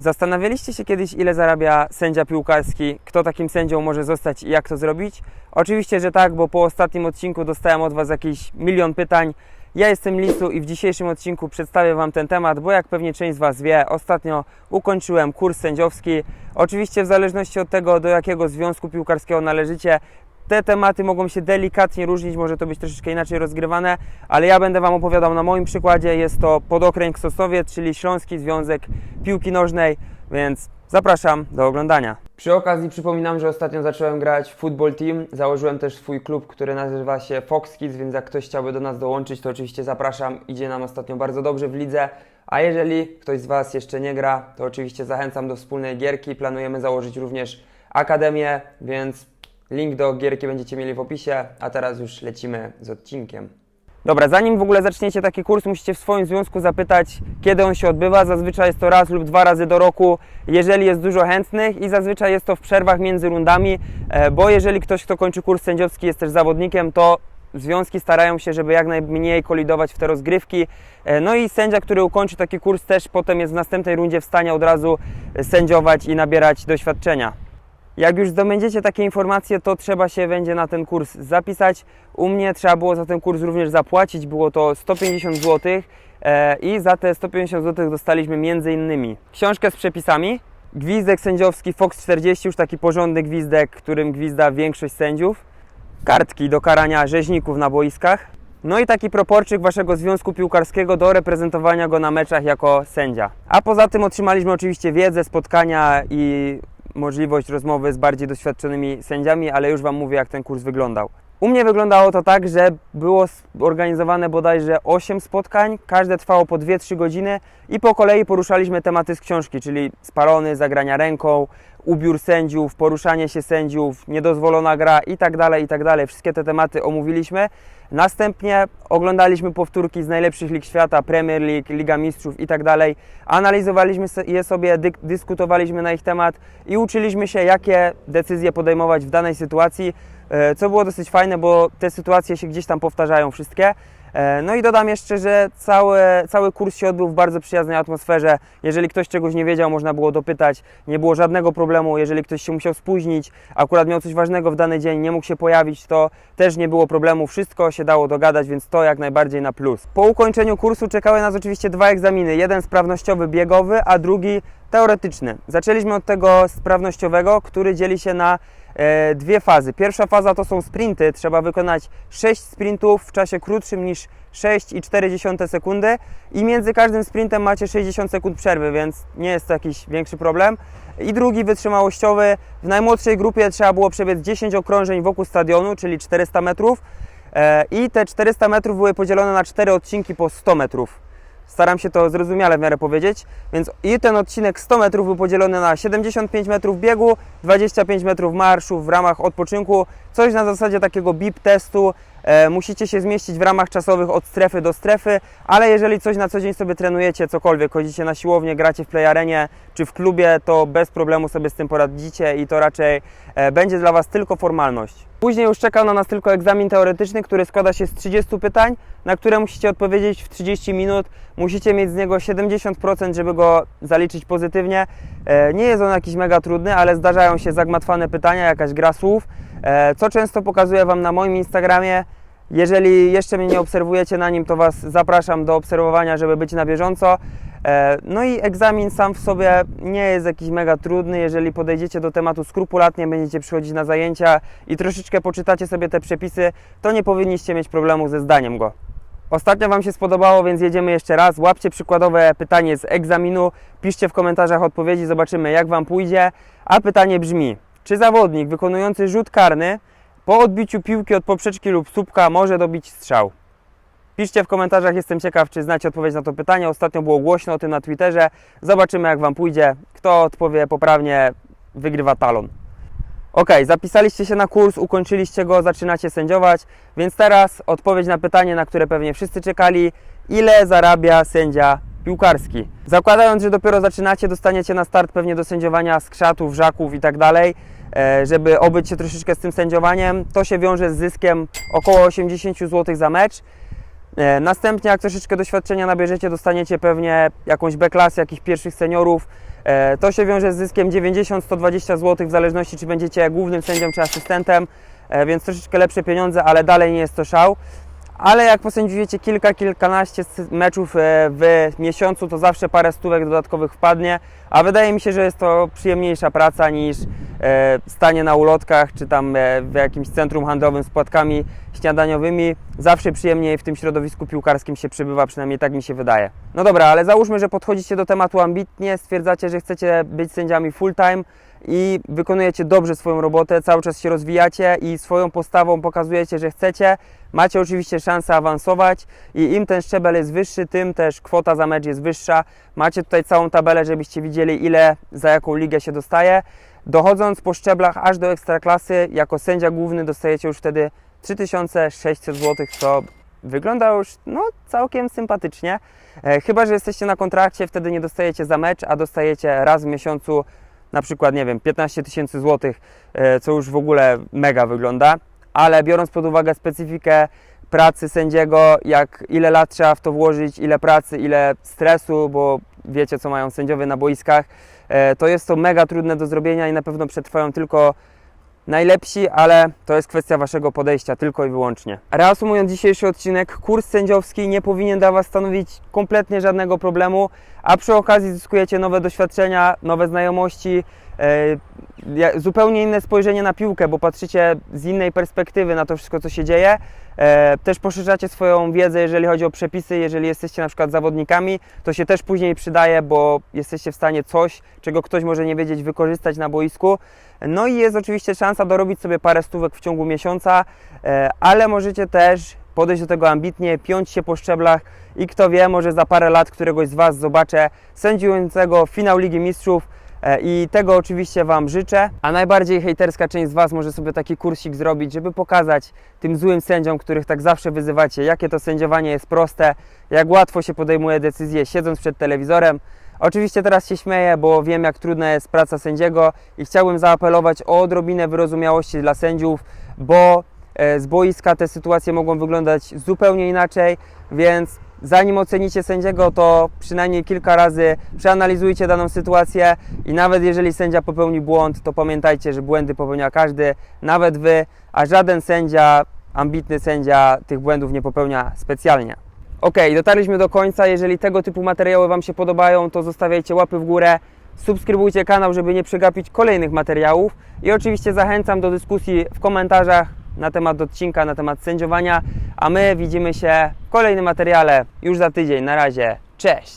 Zastanawialiście się kiedyś, ile zarabia sędzia piłkarski, kto takim sędzią może zostać i jak to zrobić? Oczywiście, że tak, bo po ostatnim odcinku dostałem od Was jakiś milion pytań. Ja jestem Lisu i w dzisiejszym odcinku przedstawię Wam ten temat, bo jak pewnie część z Was wie, ostatnio ukończyłem kurs sędziowski. Oczywiście w zależności od tego, do jakiego związku piłkarskiego należycie, te tematy mogą się delikatnie różnić, może to być troszeczkę inaczej rozgrywane, ale ja będę Wam opowiadał na moim przykładzie. Jest to podokręg Sosnowiec, czyli Śląski Związek Piłki Nożnej, więc zapraszam do oglądania. Przy okazji przypominam, że ostatnio zacząłem grać w Football Team. Założyłem też swój klub, który nazywa się Fox Kids, więc jak ktoś chciałby do nas dołączyć, to oczywiście zapraszam. Idzie nam ostatnio bardzo dobrze w lidze. A jeżeli ktoś z Was jeszcze nie gra, to oczywiście zachęcam do wspólnej gierki. Planujemy założyć również akademię, więc link do gierki będziecie mieli w opisie. A teraz już lecimy z odcinkiem. Dobra, zanim w ogóle zaczniecie taki kurs, musicie w swoim związku zapytać, kiedy on się odbywa. Zazwyczaj jest to raz lub dwa razy do roku, jeżeli jest dużo chętnych i zazwyczaj jest to w przerwach między rundami, e, bo jeżeli ktoś, kto kończy kurs sędziowski jest też zawodnikiem, to związki starają się, żeby jak najmniej kolidować w te rozgrywki. E, No i sędzia, który ukończy taki kurs też potem jest w następnej rundzie w stanie od razu sędziować i nabierać doświadczenia. Jak już zdobędziecie takie informacje, to trzeba się będzie na ten kurs zapisać. U mnie trzeba było za ten kurs również zapłacić, było to 150 zł e, i za te 150 zł dostaliśmy innymi książkę z przepisami, gwizdek sędziowski Fox 40, już taki porządny gwizdek, którym gwizda większość sędziów, kartki do karania rzeźników na boiskach, no i taki proporczyk waszego związku piłkarskiego do reprezentowania go na meczach jako sędzia. A poza tym otrzymaliśmy oczywiście wiedzę, spotkania i możliwość rozmowy z bardziej doświadczonymi sędziami, ale już Wam mówię, jak ten kurs wyglądał. U mnie wyglądało to tak, że było organizowane bodajże 8 spotkań, każde trwało po 2-3 godziny i po kolei poruszaliśmy tematy z książki, czyli spalony, zagrania ręką, ubiór sędziów, poruszanie się sędziów, niedozwolona gra i tak dalej, i tak. Wszystkie te tematy omówiliśmy. Następnie oglądaliśmy powtórki z najlepszych lig świata, Premier League, Liga Mistrzów i tak. Analizowaliśmy je sobie, dyskutowaliśmy na ich temat i uczyliśmy się, jakie decyzje podejmować w danej sytuacji, e, co było dosyć fajne, bo te sytuacje się gdzieś tam powtarzają wszystkie. E, No i dodam jeszcze, że cały, cały kurs się odbył w bardzo przyjaznej atmosferze. Jeżeli ktoś czegoś nie wiedział, można było dopytać, nie było żadnego problemu. Jeżeli ktoś się musiał spóźnić, akurat miał coś ważnego w dany dzień, nie mógł się pojawić, to też nie było problemu. Wszystko się dało dogadać, więc to jak najbardziej na plus. Po ukończeniu kursu czekały nas oczywiście dwa egzaminy. Jeden sprawnościowy biegowy, a drugi teoretyczny. Zaczęliśmy od tego sprawnościowego, który dzieli się na dwie fazy. Pierwsza faza to są sprinty. Trzeba wykonać 6 sprintów w czasie krótszym niż 6,4 sekundy i między każdym sprintem macie 60 sekund przerwy, więc nie jest to jakiś większy problem. I drugi wytrzymałościowy. W najmłodszej grupie trzeba było przebiec 10 okrążeń wokół stadionu, czyli 400 metrów. E, I te 400 metrów były podzielone na 4 odcinki po 100 metrów. Staram się to zrozumiale w miarę powiedzieć. Więc i ten odcinek 100 metrów był podzielony na 75 metrów biegu, 25 metrów marszu w ramach odpoczynku. Coś na zasadzie takiego BIP testu. E, musicie się zmieścić w ramach czasowych od strefy do strefy, ale jeżeli coś na co dzień sobie trenujecie, cokolwiek, chodzicie na siłownię, gracie w playarenie czy w klubie, to bez problemu sobie z tym poradzicie i to raczej e, będzie dla Was tylko formalność. Później już czekał na nas tylko egzamin teoretyczny, który składa się z 30 pytań, na które musicie odpowiedzieć w 30 minut. Musicie mieć z niego 70%, żeby go zaliczyć pozytywnie. E, Nie jest on jakiś mega trudny, ale zdarzają się zagmatwane pytania, jakaś gra słów, co często pokazuję Wam na moim Instagramie. Jeżeli jeszcze mnie nie obserwujecie na nim, to Was zapraszam do obserwowania, żeby być na bieżąco. E, No i egzamin sam w sobie nie jest jakiś mega trudny. Jeżeli podejdziecie do tematu skrupulatnie, będziecie przychodzić na zajęcia i troszeczkę poczytacie sobie te przepisy, to nie powinniście mieć problemu ze zdaniem go. Ostatnio Wam się spodobało, więc jedziemy jeszcze raz. Łapcie przykładowe pytanie z egzaminu, piszcie w komentarzach odpowiedzi, zobaczymy jak Wam pójdzie. A pytanie brzmi, czy zawodnik wykonujący rzut karny po odbiciu piłki od poprzeczki lub słupka może dobić strzał? Piszcie w komentarzach, jestem ciekaw, czy znacie odpowiedź na to pytanie. Ostatnio było głośno o tym na Twitterze. Zobaczymy, jak Wam pójdzie. Kto odpowie poprawnie, wygrywa talon. Ok, zapisaliście się na kurs, ukończyliście go, zaczynacie sędziować, więc teraz odpowiedź na pytanie, na które pewnie wszyscy czekali. Ile zarabia sędzia piłkarski? Zakładając, że dopiero zaczynacie, dostaniecie na start pewnie do sędziowania skrzatów, żaków i tak dalej, żeby obyć się troszeczkę z tym sędziowaniem. To się wiąże z zyskiem około 80 zł za mecz. E, Następnie, jak troszeczkę doświadczenia nabierzecie, dostaniecie pewnie jakąś B-klasę, jakichś pierwszych seniorów. E, To się wiąże z zyskiem 90-120 zł w zależności czy będziecie głównym sędzią czy asystentem, e, więc troszeczkę lepsze pieniądze, ale dalej nie jest to szał. Ale jak posędziujecie kilka, kilkanaście meczów e, w miesiącu, to zawsze parę stówek dodatkowych wpadnie, a wydaje mi się, że jest to przyjemniejsza praca niż e, stanie na ulotkach, czy tam e, w jakimś centrum handlowym z płatkami śniadaniowymi. Zawsze przyjemniej w tym środowisku piłkarskim się przybywa, przynajmniej tak mi się wydaje. No dobra, ale załóżmy, że podchodzicie do tematu ambitnie, stwierdzacie, że chcecie być sędziami full time i wykonujecie dobrze swoją robotę, cały czas się rozwijacie i swoją postawą pokazujecie, że chcecie. Macie oczywiście szansę awansować i im ten szczebel jest wyższy, tym też kwota za mecz jest wyższa. Macie tutaj całą tabelę, żebyście widzieli ile za jaką ligę się dostaje. Dochodząc po szczeblach aż do ekstraklasy, jako sędzia główny dostajecie już wtedy 3600 zł, co wygląda już no, całkiem sympatycznie. E, chyba, że jesteście na kontrakcie, wtedy nie dostajecie za mecz, a dostajecie raz w miesiącu na przykład, nie wiem, 15 tysięcy złotych, e, co już w ogóle mega wygląda, ale biorąc pod uwagę specyfikę pracy sędziego, jak ile lat trzeba w to włożyć, ile pracy, ile stresu, bo wiecie co mają sędziowie na boiskach, e, to jest to mega trudne do zrobienia i na pewno przetrwają tylko najlepsi, ale to jest kwestia Waszego podejścia tylko i wyłącznie. Reasumując dzisiejszy odcinek, kurs sędziowski nie powinien dla Was stanowić kompletnie żadnego problemu, a przy okazji zyskujecie nowe doświadczenia, nowe znajomości, zupełnie inne spojrzenie na piłkę, bo patrzycie z innej perspektywy na to wszystko, co się dzieje. E, Też poszerzacie swoją wiedzę, jeżeli chodzi o przepisy, jeżeli jesteście na przykład zawodnikami, to się też później przydaje, bo jesteście w stanie coś, czego ktoś może nie wiedzieć, wykorzystać na boisku. No i jest oczywiście szansa dorobić sobie parę stówek w ciągu miesiąca, e, ale możecie też podejść do tego ambitnie, piąć się po szczeblach i kto wie, może za parę lat któregoś z Was zobaczę sędziującego finał Ligi Mistrzów e, i tego oczywiście Wam życzę. A najbardziej hejterska część z Was może sobie taki kursik zrobić, żeby pokazać tym złym sędziom, których tak zawsze wyzywacie, jakie to sędziowanie jest proste, jak łatwo się podejmuje decyzje siedząc przed telewizorem. Oczywiście teraz się śmieję, bo wiem jak trudna jest praca sędziego i chciałbym zaapelować o odrobinę wyrozumiałości dla sędziów, bo e, z boiska te sytuacje mogą wyglądać zupełnie inaczej, więc zanim ocenicie sędziego, to przynajmniej kilka razy przeanalizujcie daną sytuację i nawet jeżeli sędzia popełni błąd, to pamiętajcie, że błędy popełnia każdy, nawet wy, a żaden sędzia, ambitny sędzia tych błędów nie popełnia specjalnie. Ok, dotarliśmy do końca. Jeżeli tego typu materiały Wam się podobają, to zostawiajcie łapy w górę, subskrybujcie kanał, żeby nie przegapić kolejnych materiałów i oczywiście zachęcam do dyskusji w komentarzach na temat odcinka, na temat sędziowania, a my widzimy się w kolejnym materiale już za tydzień. Na razie, cześć!